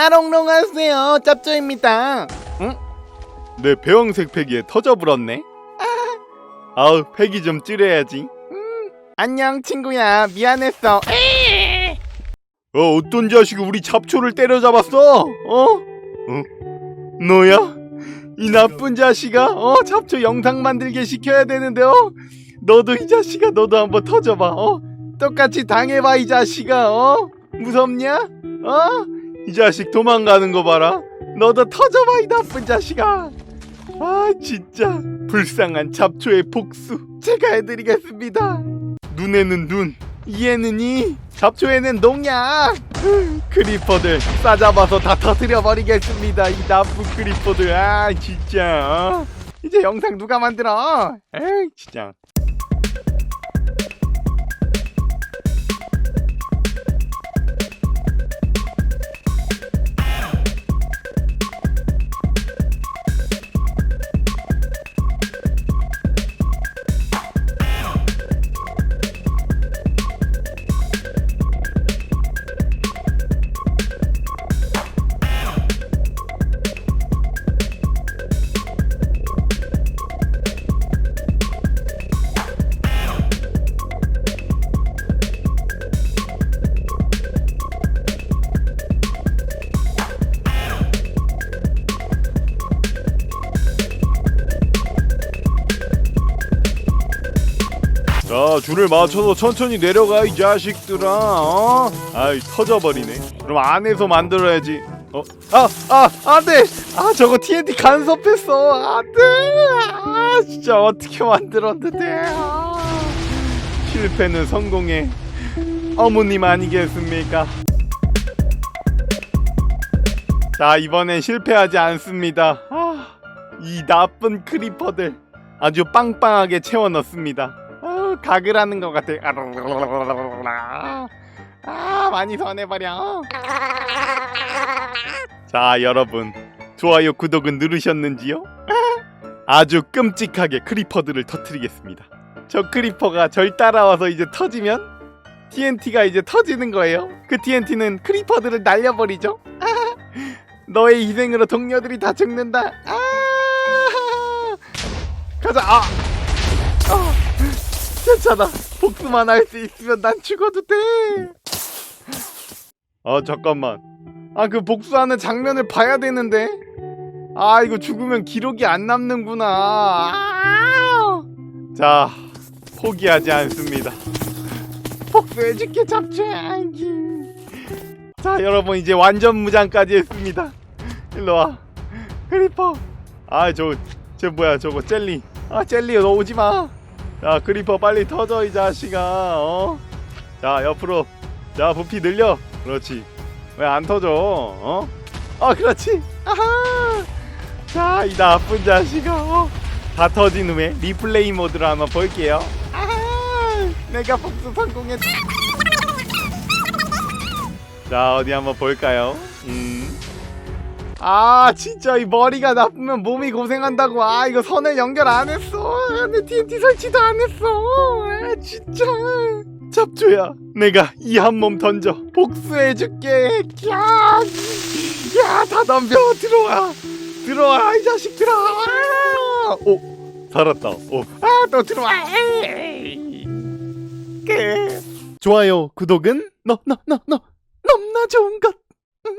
아롱롱하세요. 짭조입니다. 응? 내 배영색 팩기에 터져불었네. 아, 아우 팩이 좀 찌려야지. 음, 안녕 친구야. 미안했어. 어 어떤 자식이 우리 잡초를 때려잡았어? 어? 어? 너야? 이 나쁜 자식아. 어 잡초 영상 만들게 시켜야 되는데 어? 너도 이 자식아 너도 한번 터져봐 어? 똑같이 당해봐 이 자식아 어? 무섭냐? 어 이 자식 도망가는 거 봐라. 너도 터져봐 이 나쁜 자식아. 아 진짜. 불쌍한 잡초의 복수 제가 해드리겠습니다. 눈에는 눈 이에는 이 잡초에는 농약. 크리퍼들 싸잡아서 다 터뜨려 버리겠습니다 이 나쁜 크리퍼들. 아 진짜. 어? 이제 영상 누가 만들어? 에이 진짜 자 줄을 맞춰서 천천히 내려가 이 자식들아 어? 아이 터져버리네 그럼 안에서 만들어야지 어? 아! 아! 안돼! 아 저거 TNT 간섭했어 안돼! 아 진짜 어떻게 만들었는데 아. 실패는 성공의 어머님 아니겠습니까 자 이번엔 실패하지 않습니다 아, 이 나쁜 크리퍼들 아주 빵빵하게 채워 넣습니다 아, 각을 하는 것 같아. 아 많이 선해버려. 자 여러분. 좋아요 구독은 누르셨는지요? 아주 끔찍하게 크리퍼들을 터트리겠습니다. 저 크리퍼가 절 따라와서 이제 터지면 TNT가 이제 터지는 거예요. 그 TNT는 크리퍼들을 날려버리죠. 너의 희생으로 동료들이 다 죽는다. 아! 가자. 아, 아 괜찮아. 복수만 할 수 있으면 난 죽어도 돼 아 잠깐만. 아 그 복수하는 장면을 봐야 되는데. 아 이거 죽으면 기록이 안 남는구나. 아! 자 포기하지 않습니다. 복수해줄게 잡초야기. 자 여러분 이제 완전 무장까지 했습니다. 일로 와. 크리퍼. 아저저 뭐야 저거 젤리. 아 젤리 너 오지 마 자 크리퍼 빨리 터져 이 자식아 어 자 옆으로. 자 부피 늘려. 그렇지. 왜 안 터져 어? 어 그렇지. 아하! 자이 나쁜 자식아 어? 다 터진 후에 리플레이 모드로 한번 볼게요. 아하! 내가 복수 성공했 자 어디 한번 볼까요? 음. 아 진짜 이 머리가 나쁘면 몸이 고생한다고. 아 이거 선을 연결 안 했어. 아, 내 TNT 설치도 안 했어. 아 진짜. 잡초야 내가 이 한 몸 던져 복수해줄게. 야야다 덤벼. 들어와. 들어와 이 자식들아 아, 오 살았다. 오아또 들어와. 에이. 끝 좋아요 구독은 너너너 너. 너무나 좋은 것. 음.